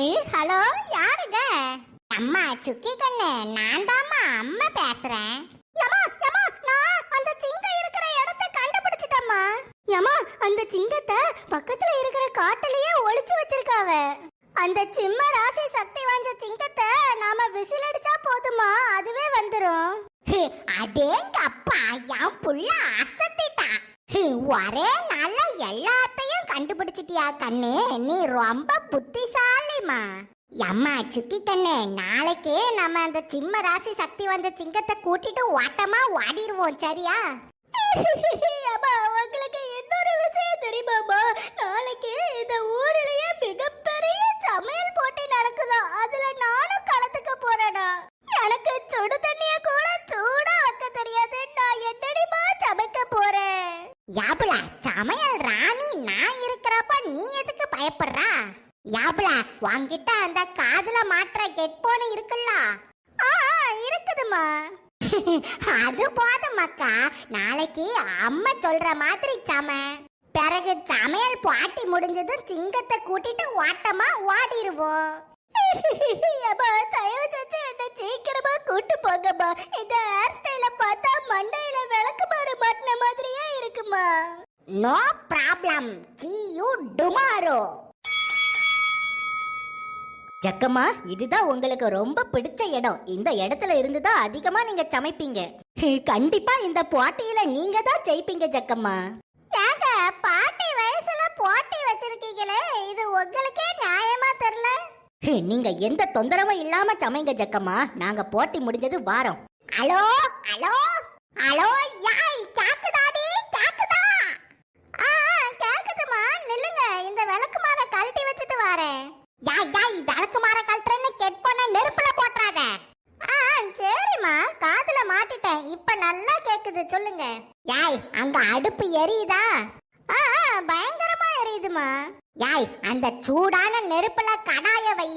Hello யாருங்க? அம்மா சுக்கி கண்ணு. நான் தாம்மா அம்மா பேசுறேன். யமா யமா நான் அந்த சிங்கம் இருக்கிற இடத்தை கண்டுபிடிச்சிட்டம்மா. யமா அந்த சிங்கத்தை பக்கத்துல இருக்கிற காட்டுலயே ஒளிச்சு வச்சிருக்காவ. அந்த சிம்ம ராசி சக்தி வாய்ந்த சிங்கத்தை நாம விசில் அடிச்சா போதுமா? அதுவே வந்துரும். அடேங்க அப்பா என் புள்ள அசத்திட்டான் ஒரே நாள்ல எல்லாத்தையும் கண்டுபிடிச்சிட்டியா கண்ணு? நீ ரொம்ப புத்திசாலிமா அம்மா சுக்கி கண்ணு நாளைக்கு நம்ம அந்த சிம்ம ராசி சக்தி வந்த சிங்கத்தை கூட்டிட்டு ஓட்டமா ஓடிடுவோம் சரியா? அம்மா உங்களுக்கு இன்னொரு விஷயம் தெரியுமாமா நாளைக்கு இந்த ஊர்லயே மிகப்பெரிய சமையல் போட்டி நடக்குதா? அதுல நானும் கலந்துக்க போறேனா? எனக்கு சுடு தண்ணிய கூட சூடா வைக்க தெரியாது. நான் என்னடிமா சமைக்க போறேன்? யாபுல சமையல் ராணி நான் இருக்கிறப்ப நீ எதுக்கு பயப்படுறா? யாபுல உன்கிட்ட அந்த காதுல மாற்ற ஹெட்போன் இருக்குல்ல? ஆ இருக்குதுமா அது போதும் அக்கா நாளைக்கு அம்மா சொல்ற மாதிரி சம. பிறகு சமையல் பாட்டி முடிஞ்சதும் சிங்கத்தை கூட்டிட்டு ஓட்டமா ஓடிடுவோம் அப்பா, தயவு செஞ்சு என்னை சீக்கிரமா கூட்டு போங்கம்மா. இந்த ஹேர் ஸ்டைல பார்த்தா மண்டையில விளக்கு மாறு மாட்டின மாதிரியே இருக்குமா no problem see you tomorrow. Jakkamma இதுதான் உங்களுக்கு ரொம்ப பிடிச்ச இடம். இந்த இடத்துல இருந்து தான் அதிகமா நீங்க சமைப்பீங்க. கண்டிப்பா இந்த போட்டியில நீங்க தான் ஜெயிப்பீங்க ஜக்கம்மா. ஏங்க பாட்டி வயசுல போட்டி வச்சிருக்கீங்களே இது உங்களுக்கே நியாயமா தெரியல? நீங்க எந்த தொந்தரவும் இல்லாம சமைங்க ஜக்கம்மா. நாங்க போட்டி முடிஞ்சது வாரோம். ஹலோ ஹலோ ஹலோ யாய் கேக்குதாடி கேக்குதா? ஆ கேக்குதுமா நில்லுங்க இந்த விளக்கு மாற கழட்டி வச்சுட்டு வரேன். யாய் யாய் விளக்கு மாற கழட்டுறேன்னு கெட் பண்ண நெருப்புல போட்டுறாத. ஆ சரிம்மா காதுல மாட்டிட்டேன். இப்ப நல்லா கேக்குது சொல்லுங்க. யாய் அங்க அடுப்பு எரியுதா? ஆ பயங்கரமா எரியுதுமா யாய் அந்த சூடான நெருப்புல கடாய வை.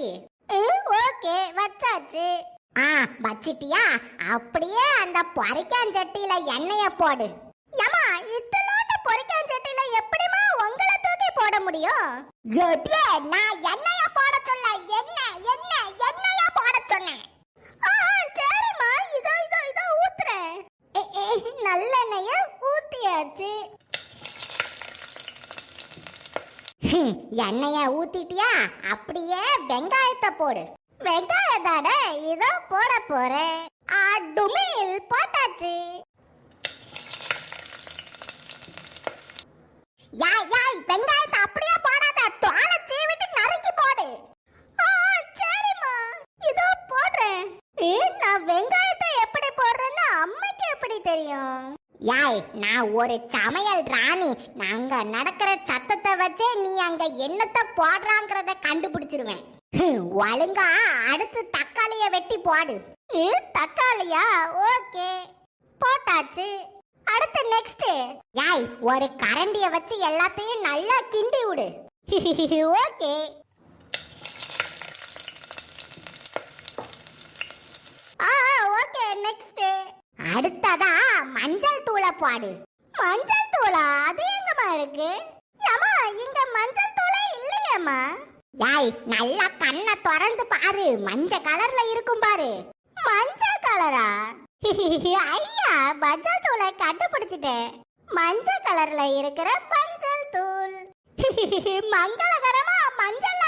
ஓகே வச்சாச்சு. ஆ வச்சிட்டியா? அப்படியே அந்த பொரிக்காஞ்சட்டியில எண்ணெய போடு. ஏமா இத்தலோட்ட பொரிக்காஞ்சட்டியில எப்படிமா உங்களை தூக்கி போட முடியும்? எடியே நான் எண்ணெய போட சொல்ல என்ன என்ன எண்ணெய போட சொன்னேன். சரிம்மா. இதோ இதோ இதோ ஊத்துறேன். நல்லெண்ணெய ஊத்தியாச்சு. எண்ணெய ஊத்திட்டியா? அப்படியே வெங்காயத்தை போடு. வெங்காயம் தானே இதோ போட போறேன். அடுமில் போட்டாச்சு. யாய் வெங்காயத்தை அப்படியே ஏய் நான் ஒரு சமையல் ராணி. நாங்க நடக்கிற சத்தத்தை வச்சே நீ அங்க என்னத்தை போடுறாங்கிறத கண்டுபிடிச்சிருவேன். ஒழுங்கா அடுத்து தக்காளிய வெட்டி போடு. தக்காளியா? ஓகே. போட்டாச்சு. அடுத்து நெக்ஸ்ட் யாய் ஒரு கரண்டிய வச்சு எல்லாத்தையும் நல்லா கிண்டி விடு. ஓகே. ஆ ஓகே நெக்ஸ்ட் அடுத்ததா மஞ்சள் தூளை பாடு. மஞ்சள் தூளா? அது எங்கம்மா இருக்கு? ஏமா இங்க மஞ்சள் தூளே இல்லையேம்மா. யாய் நல்லா கண்ணை திறந்து பாரு. மஞ்சள் கலர்ல இருக்கும் பாரு. மஞ்சள் கலரா? ஐயா மஞ்சள் தூளை கண்டுபிடிச்சிட்டேன். மஞ்சள் கலர்ல இருக்கிற மஞ்சள் தூள். மங்களகரமா மஞ்சள்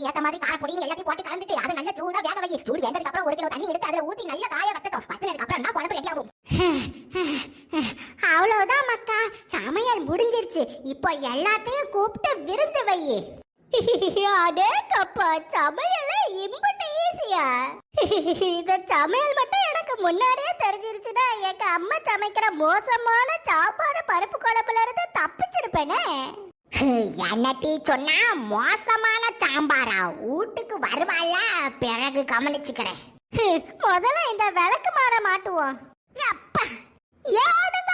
அதுக்கு ஏத்த மாதிரி காரப்பொடி எல்லாத்தையும் போட்டு கலந்துட்டு அதை நல்லா சூடா வேக வை. சூடு வேண்டதுக்கு அப்புறம் ஒரு கிலோ தண்ணி எடுத்து அதுல ஊத்தி நல்லா காய வத்தட்டும். வத்தினதுக்கு அப்புறம் தான் குழம்பு ரெடி ஆகும். அவ்வளவுதான் மக்கா. சமையல் முடிஞ்சிருச்சு. இப்போ எல்லாத்தையும் கூப்பிட்டு விருந்து வை அடே கப்பா சமையல் இம்புட்டு ஈஸியா. இந்த சமையல் மட்டும் எனக்கு முன்னாடியே தெரிஞ்சிருச்சுன்னா எங்க அம்மா சமைக்கிற மோசமான சாப்பாடு பருப்பு குழம்புல இருந்து தப்பிச்சிருப்பேனே. என்னட்டி சொன்னா மோசமான சாம்பாரா? வீட்டுக்கு வருவாள்ல பிறகு கவனிச்சுக்கிறேன். முதல்ல இந்த விளக்கு மாற மாட்டுவோம். யப்பா. ஏனுங்க,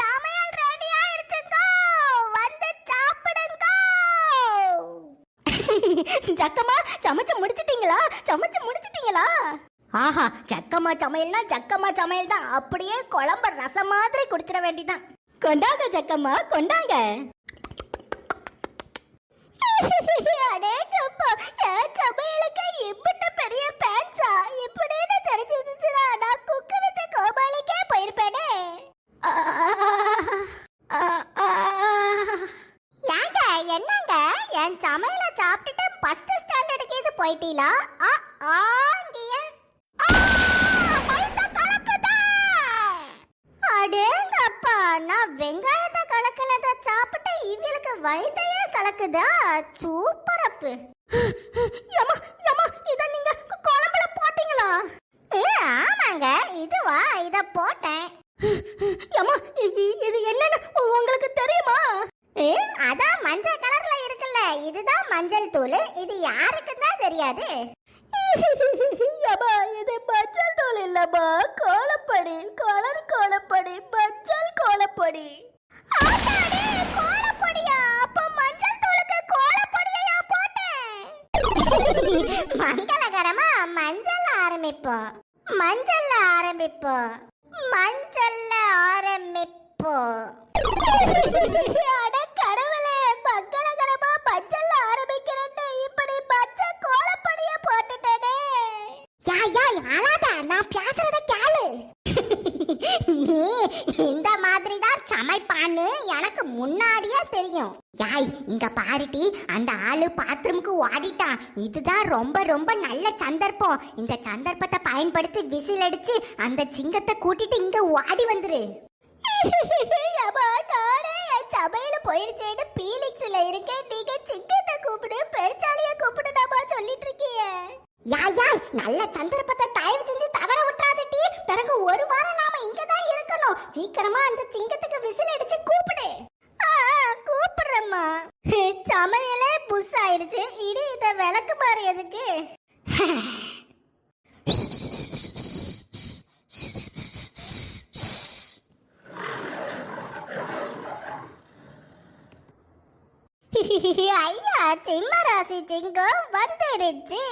சமையல் ரெடி ஆயிடுச்சுங்க வந்து சாப்பிடுங்க! ஜக்கம்மா சமைச்சு முடிச்சிட்டீங்களா? சமைச்சு முடிச்சிட்டீங்களா? ஆஹா சக்கமா சமையல்னா சக்கமா சமையல் தான் அப்படியே குழம்பு ரசம் மாதிரி குடிச்சிட வேண்டிதான். கொண்டாங்க ஜக்கம்மா கொண்டாங்க. அடேங்கப்பா என் சமையலுக்கு இப்படி பெரிய பேன்ஸா இப்படின்னு தெரிஞ்சிருந்துச்சுன்னா நான் குக்கு வித்த கோபாலிக்கே போயிருப்பேனே. ஏங்க என்னங்க? என் சமையலை சாப்பிட்டுட்டு ஃபர்ஸ்ட் ஸ்டாண்டர்டுக்கு இது போயிட்டீங்களா ஆ ஆங்கிய அடேங்கப்பா நான் வெங்காயம் சாப்பிட்டு இவளுக்கு வயித்தையே கலக்குதா? சூப்பர் அப்பு. யம்மா யம்மா இத நீங்க குழம்புல போட்டீங்களா? ஏ ஆமாங்க இதுவா இத போட்டேன். யம்மா இது என்னன்னு உங்களுக்கு தெரியுமா? ஏ அதான் மஞ்சள் கலர்ல இருக்குல்ல இதுதான் மஞ்சள் தூள் இது யாருக்கு தான் தெரியாது. யம்மா இது மஞ்சள் தூள் இல்லம்மா கோலப்பொடி கலர் கோலப்பொடி மஞ்சள் கோலப்பொடி. ஆத்தாடி கோலப்பொடியா? மஞ்சள் தூளுக்கு கோலப்பொடியா போட்டேன். ஆரம்பிப்போம். மஞ்சள் ஆரம்பிப்போம். மஞ்சள்ல ஆரம்பிப்போம். அட கடவுளே மங்களகரமா மஞ்சள் ஆரம்பிக்கிறேன்னு இப்படி மஞ்சள் கோலப்படிய போட்டுட்டேனே. யா யா அழாத நான் பேசுறத கேளு. நீ இந்த சமைப்பான்னு எனக்கு முன்னாடியே தெரியும். யாய் இங்க பாருட்டி அந்த ஆளு பாத்ரூமுக்கு ஓடிட்டான். இதுதான் ரொம்ப ரொம்ப நல்ல சந்தர்ப்பம். இந்த சந்தர்ப்பத்தை பயன்படுத்தி விசில் அடிச்சு அந்த சிங்கத்தை கூட்டிட்டு இங்க ஓடி வந்துரு. சபையில போயிருச்சேன்னு பீலிங்ஸ்ல இருக்கேன். நீங்க சிங்கத்தை கூப்பிடு பெருச்சாலிய கூப்பிடுடாமா சொல்லிட்டு இருக்கீங்க. யா யா நல்ல சந்தர்ப்பத்தை தயவு செஞ்சு தவற விட்டுறாதட்டி பிறகு ஒரு வாரம் நாம இங்க தான் இருக்கணும் சீக்கிரமா அந்த சிங்கத்துக்கு விசில் அடிச்சு கூப்பிடு. ஆ, சமையலே புஷ் ஆயிருச்சு இனி இத விளக்கு பாரு எதுக்கு. ஐயா சிம்மராசி சிங்கம் வந்துருச்சு.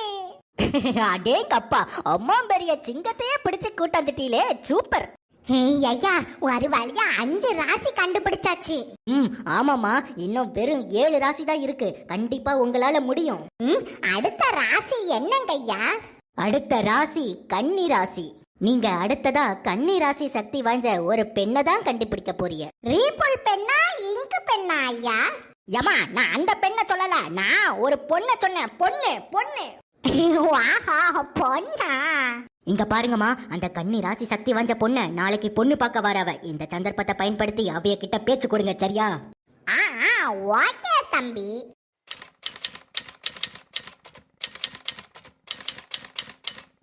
அடேங்கப்பா அம்மா பெரிய சிங்கத்தையே பிடிச்சு கூட்டாந்துட்டீலே சூப்பர். ஐயா ஒரு வழியா அஞ்சு ராசி கண்டுபிடிச்சாச்சு. ம் ஆமாமா இன்னும் வெறும் ஏழு ராசி தான் இருக்கு. கண்டிப்பா உங்களால முடியும். ம், அடுத்த ராசி என்னங்க ஐயா? அடுத்த ராசி கன்னி ராசி. நீங்க அடுத்ததா கன்னி ராசி சக்தி வாய்ந்த ஒரு பெண்ணை தான் கண்டுபிடிக்க போறீங்க. ரீபுல் பெண்ணா இங்கு பெண்ணா ஐயா? யமா நான் அந்த பெண்ணை சொல்லல. நான் ஒரு பொண்ணை சொன்னேன். பொண்ணு பொண்ணு. பொண்ணா? இங்க பாருங்கம்மா அந்த கன்னி ராசி சக்தி வாய்ந்த பொண்ணு நாளைக்கு பொண்ணு பார்க்க வரவ. இந்த சந்தர்ப்பத்தை பயன்படுத்தி அவைய கிட்ட பேச்சு கொடுங்க சரியா? ஆ ஆ, ஓகே தம்பி.